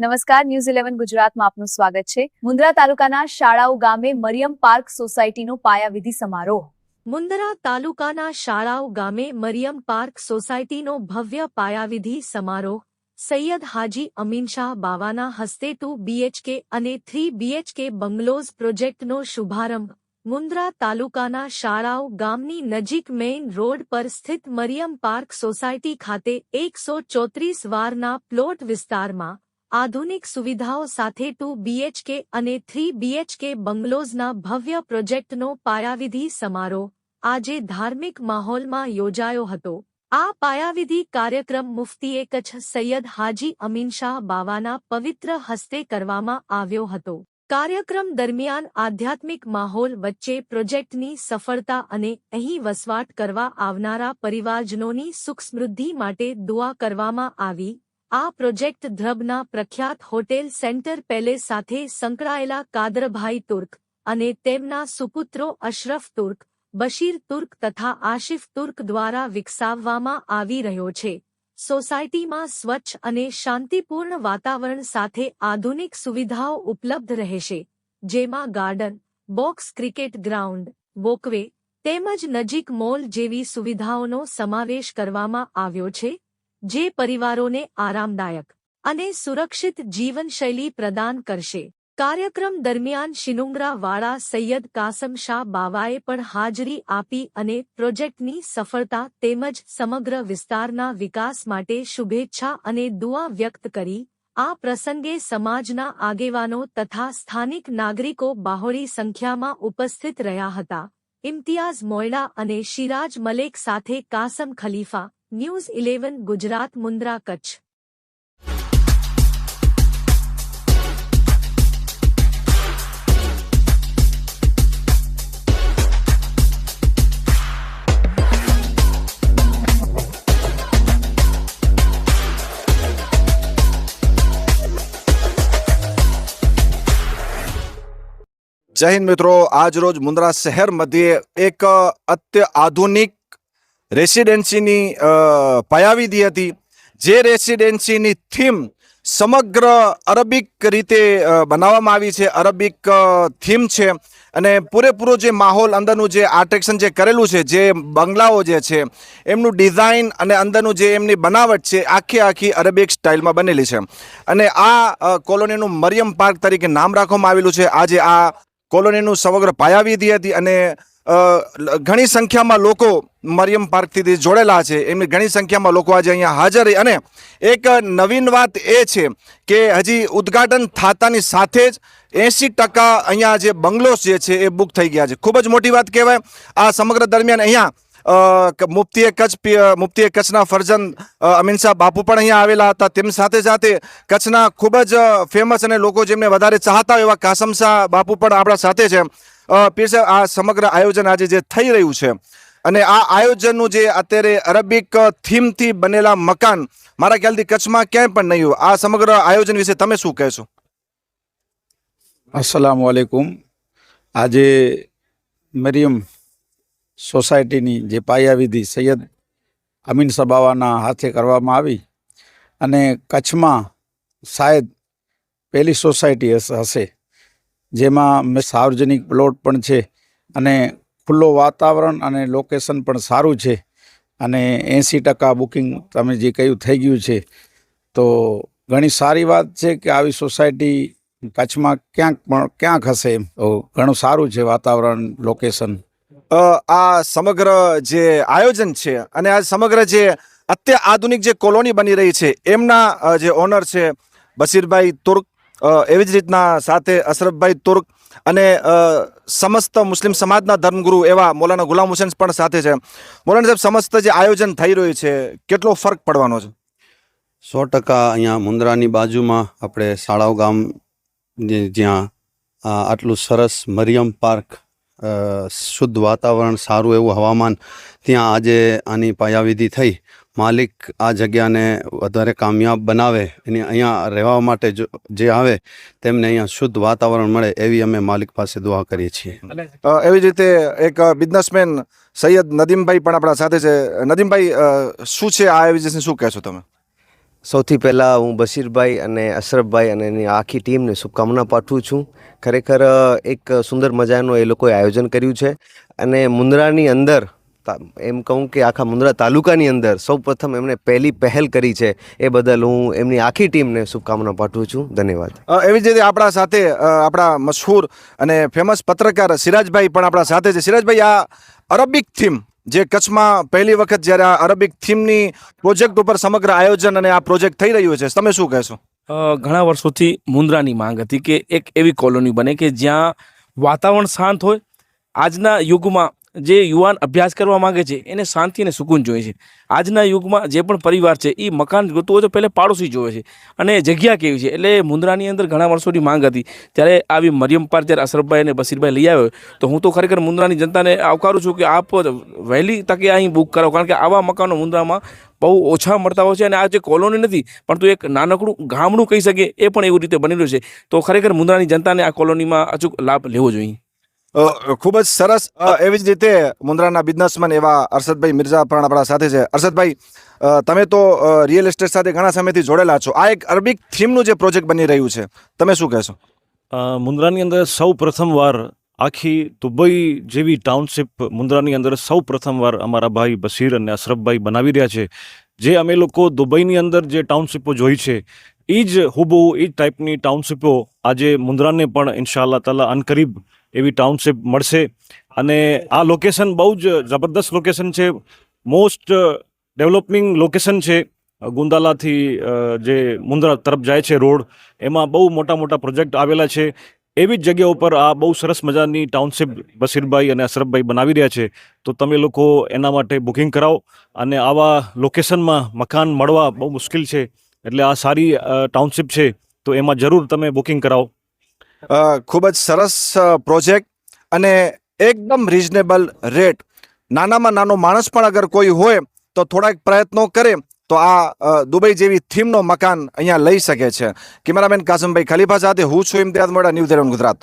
નમસ્કાર news eleven ગુજરાતમાં આપનું સ્વાગત છે. મુન્દ્રા તાલુકાના શાળાઓ ગામે મરિયમ પાર્ક સોસાયટીનો પાયાવિધિ સમારોહ. મુન્દ્રા તાલુકાના શાળાઓ ગામે મરિયમ પાર્ક સોસાયટીનો ભવ્ય પાયાવિધિ સમારોહ. સૈયદ હાજી અમીન શાહ બાવાના હસ્તે ટુ બીએચકે અને થ્રી બીએચકે બંગલોઝ પ્રોજેક્ટનો શુભારંભ. મુન્દ્રા તાલુકાના શાળાઓ ગામની નજીક મેઇન રોડ પર સ્થિત મરિયમ પાર્ક સોસાયટી ખાતે એકસો ચોત્રીસ વારના પ્લોટ વિસ્તારમાં આધુનિક સુવિધાઓ સાથે ટુ બીએચકે અને થ્રી બીએચકે બંગલોઝના ભવ્ય પ્રોજેક્ટનો પાયાવિધિ સમારોહ આજે ધાર્મિક માહોલમાં યોજાયો હતો. આ પાયાવિધિ કાર્યક્રમ મુફ્તીએ કચ્છ સૈયદ હાજી અમીન શાહ બાવાના પવિત્ર હસ્તે કરવામાં આવ્યો હતો. કાર્યક્રમ દરમિયાન આધ્યાત્મિક માહોલ વચ્ચે પ્રોજેક્ટની સફળતા અને અહીં વસવાટ કરવા આવનારા પરિવારજનોની સુખ સમૃદ્ધિ માટે દુઆ કરવામાં આવી. આ પ્રોજેક્ટ ધ્રબના પ્રખ્યાત હોટેલ સેન્ટર પેલેસ સાથે સંકળાયેલા કાદરભાઈ તુર્ક અને તેમના સુપુત્રો અશરફ તુર્ક, બશીર તુર્ક તથા આશિફ તુર્ક દ્વારા વિકસાવવામાં આવી રહ્યો છે. સોસાયટીમાં સ્વચ્છ અને શાંતિપૂર્ણ વાતાવરણ સાથે આધુનિક સુવિધાઓ ઉપલબ્ધ રહેશે, જેમાં garden, box cricket ground, walkway તેમજ નજીક મોલ જેવી સુવિધાઓનો સમાવેશ કરવામાં આવ્યો છે. જે પરિવારોને આરામદાયક અને સુરક્ષિત જીવનશૈલી પ્રદાન કરશે. કાર્યક્રમ દરમિયાન શિનુંગરાવાળા સૈયદ કાસમ શાહ બાવાએ પણ હાજરી આપી અને પ્રોજેક્ટની સફળતા તેમજ સમગ્ર વિસ્તારના વિકાસ માટે શુભેચ્છા અને દુઆ વ્યક્ત કરી. આ પ્રસંગે સમાજના આગેવાનો તથા સ્થાનિક નાગરિકો બાહોળી સંખ્યામાં ઉપસ્થિત રહ્યા હતા. ઇમ્તિયાઝ મોયડા અને શિરાજ મલેક સાથે કાસમ ખલીફા ન્યૂઝ ઇલેવન ગુજરાત મુન્દ્રા કચ્છ જય હિન્દ મિત્રો આજ રોજ મુન્દ્રા શહેર મધ્યે એક અ, અત્ય આધુનિક રેસિડેન્સીની પયાવી પાયાવિધિ હતી. જે રેસિડેન્સીની થીમ સમગ્ર અરબિક રીતે બનાવવામાં આવી છે, અરબિક થીમ છે. અને પૂરેપૂરો જે માહોલ અંદરનું જે આર્ટેક્શન જે કરેલું છે, જે બંગલાઓ જે છે, એમનું ડિઝાઇન અને અંદરનું જે એમની બનાવટ છે, આખી આખી અરેબિક સ્ટાઇલમાં બનેલી છે. અને આ કોલોનીનું મરિયમ પાર્ક તરીકે નામ રાખવામાં આવેલું છે. આજે આ કોલોનીનું સમગ્ર પાયાવિધિ હતી અને ઘણી સંખ્યામાં લોકો મરિયમ પાર્કથી જોડેલા છે. એમની ઘણી સંખ્યામાં લોકો આજે અહીંયા હાજર અને એક નવીન વાત એ છે કે હજી ઉદ્ઘાટન થતાની સાથે જ એંસી ટકા અહીંયા જે બંગલોસ જે છે એ બુક થઈ ગયા છે. ખૂબ જ મોટી વાત કહેવાય. આ સમગ્ર દરમિયાન અહીંયા મુફ્તીએ કચ્છ મુફ્તીએ કચ્છના ફરજન અ, અમીન શાહ બાપુ પણ અહીંયા આવેલા હતા. તેમની સાથે સાથે કચ્છના ખૂબ જ ફેમસ અને લોકો જેમને વધારે ચાહતા એવા કાસમ શાહ બાપુ પણ આપણા સાથે છે. પીર સાહેબ, આ સમગ્ર આયોજન આજે જે થઈ રહ્યું છે અને આ આયોજનનું જે અત્યારે અરબિક થીમથી બનેલા મકાન, મારા ખ્યાલથી કચ્છમાં ક્યાંય પણ નહીં આ સમગ્ર આયોજન વિશે તમે શું કહેશો? અસલામ વાલેકુમ આજે મરિયમ સોસાયટીની જે પાયાવિધિ સૈયદ અમીન સબાવાના હાથે કરવામાં આવી અને કચ્છમાં શાયદ પહેલી સોસાયટી હશે. જેમાં સાર્વજનિક પ્લોટ પણ છે અને ખુલ્લો વાતાવરણ અને લોકેશન પણ સારું છે. અને એંસી ટકા બુકિંગ તમે જે કહ્યું થઈ ગયું છે. તો ઘણી સારી વાત છે કે આવી સોસાયટી કચ્છમાં ક્યાંક પણ ક્યાંક હશે એમ. તો ઘણું સારું છે વાતાવરણ લોકેશન આ સમગ્ર જે આયોજન છે અને આ સમગ્ર જે અત્ય આધુનિક જે કોલોની બની રહી છે, એમના જે ઓનર છે બશીરભાઈ તુર્ક એવી જ રીતના સાથે અશરફભાઈ તુર્ક અને સમસ્ત મુસ્લિમ સમાજના ધર્મગુરુ એવા મૌલાના ગુલામ હુસેન પણ સાથે છે. મૌલાના સાહેબ, સમસ્ત જે આયોજન થઈ રહ્યું છે, કેટલો ફરક પડવાનો છે? સો ટકા અહીંયા મુન્દ્રાની બાજુમાં આપણે શાળાઓ ગામ જ્યાં આટલું સરસ મરિયમ પાર્ક શુદ્ધ વાતાવરણ, સારું એવું હવામાન ત્યાં આજે આની પાયાવિધિ થઈ. માલિક આ જગ્યાને વધારે કામયાબ બનાવે એની અહીંયા રહેવા માટે જો જે આવે તેમને અહીંયા શુદ્ધ વાતાવરણ મળે એવી અમે માલિક પાસે દુઆ કરીએ છીએ. એવી જ રીતે એક બિઝનેસમેન સૈયદ નદીમભાઈ પણ આપણા સાથે છે. નદીમભાઈ શું છે આ એવી શું કહેશો તમે? સૌથી પહેલાં હું બશીરભાઈ અને અશરફભાઈ અને એની આખી ટીમને શુભકામના પાઠવું છું. ખરેખર એક સુંદર મજાનું એ લોકોએ આયોજન કર્યું છે. અને મુન્દ્રાની અંદર એમ કહું કે આખા મુન્દ્રા તાલુકાની અંદર સૌ પ્રથમ એમણે પહેલી પહેલ કરી છે. એ બદલ હું એમની આખી ટીમને શુભકામના પાઠવું છું. ધન્યવાદ. એવી જ રીતે આપણા સાથે આપણા મશહૂર અને ફેમસ પત્રકાર સિરાજભાઈ પણ આપણા સાથે છે. સિરાજભાઈ આ અરબિક થીમ જે કચ્છમાં પહેલી વખત જ્યારે આ અરબિક થીમની પ્રોજેક્ટ ઉપર સમગ્ર આયોજન અને આ પ્રોજેક્ટ થઈ રહ્યું છે તમે શું કહેશો? ઘણા વર્ષોથી મુન્દ્રાની માંગ હતી કે એક એવી કોલોની બને કે જ્યાં વાતાવરણ શાંત હોય. આજના યુગમાં જે યુવાન અભ્યાસ કરવા માંગે છે, એને શાંતિ અને સુકૂન જોઈએ છે. આજના યુગમાં જે પણ પરિવાર છે એ મકાન જોતું હોય તો પહેલાં પાડોશી જોવે છે. અને જગ્યા કેવી છે? એટલે મુન્દ્રાની અંદર ઘણા વર્ષોની માંગ હતી. ત્યારે આવી મરિયમ પાર જ્યારે અશરફભાઈ અને બશીરભાઈ લઈ આવ્યો, તો હું તો ખરેખર મુન્દ્રાની જનતાને આવકારું છું કે આપ વહેલી તકે અહીં બુક કરો. કારણ કે આવા મકાનો મુન્દ્રામાં બહુ ઓછા મળતા હોય છે અને આ જે કોલોની નથી પણ તો એક નાનકડું ગામડું કહી શકે એ પણ એવી રીતે બનેલું છે. તો ખરેખર મુન્દ્રાની જનતાને આ કોલોનીમાં અચૂક લાભ લેવો જોઈએ. ખૂબ જ સરસ. એવી જ રીતે મુન્દ્રાના બિઝનેસમેન એવા અરશદભાઈ મિર્ઝા પણ આપણા સાથે છે. અરશદભાઈ તમે તો રિયલ એસ્ટેટ સાથે ઘણા સમયથી જોડેલા છો. આ એક અરબિક થીમનું જે પ્રોજેક્ટ બની રહ્યું છે, તમે શું કહેશો? મુન્દ્રાની અંદર સૌ પ્રથમવાર આખી દુબઈ જેવી ટાઉનશીપ મુન્દ્રાની અંદર સૌ પ્રથમવાર અમારા ભાઈ બશીર અને અશરફભાઈ બનાવી રહ્યા છે. જે અમે લોકો દુબઈની અંદર જે ટાઉનશીપો જોઈ છે એ જ હુબહુ એ જ ટાઈપની ટાઉનશીપો આજે મુન્દ્રાને પણ ઇન્શાઅલ્લાહ તાલા અનકરીબ એવી ટાઉનશીપ મળશે. અને આ લોકેશન બહુ જ જબરદસ્ત લોકેશન છે. મોસ્ટ ડેવલપિંગ લોકેશન છે. ગુંદાલાથી જે મુંદ્રા તરફ જાય છે રોડ, એમાં બહુ મોટા મોટા પ્રોજેક્ટ આવેલા છે. એવી જ જગ્યા ઉપર આ બહુ સરસ મજાની ટાઉનશીપ બશીરભાઈ અને અશરફભાઈ બનાવી રહ્યા છે. તો તમે લોકો એના માટે બુકિંગ કરાવો. અને આવા લોકેશનમાં મકાન મળવા બહુ મુશ્કેલ છે. એટલે આ સારી ટાઉનશીપ છે. તો એમાં જરૂર તમે બુકિંગ કરાવો. ખૂબ જ સરસ પ્રોજેક્ટ અને એકદમ રિઝનેબલ રેટ નાનામાં નાનો માણસ પણ અગર કોઈ હોય તો થોડાક પ્રયત્નો કરે તો આ દુબઈ જેવી થીમનો મકાન અહીંયા લઈ શકે છે. કેમેરામેન કાસમભાઈ ખલીફા સાથે હું છું ઇમ્તિયાઝ મોડા, ન્યૂઝ ઇલેવન ગુજરાત.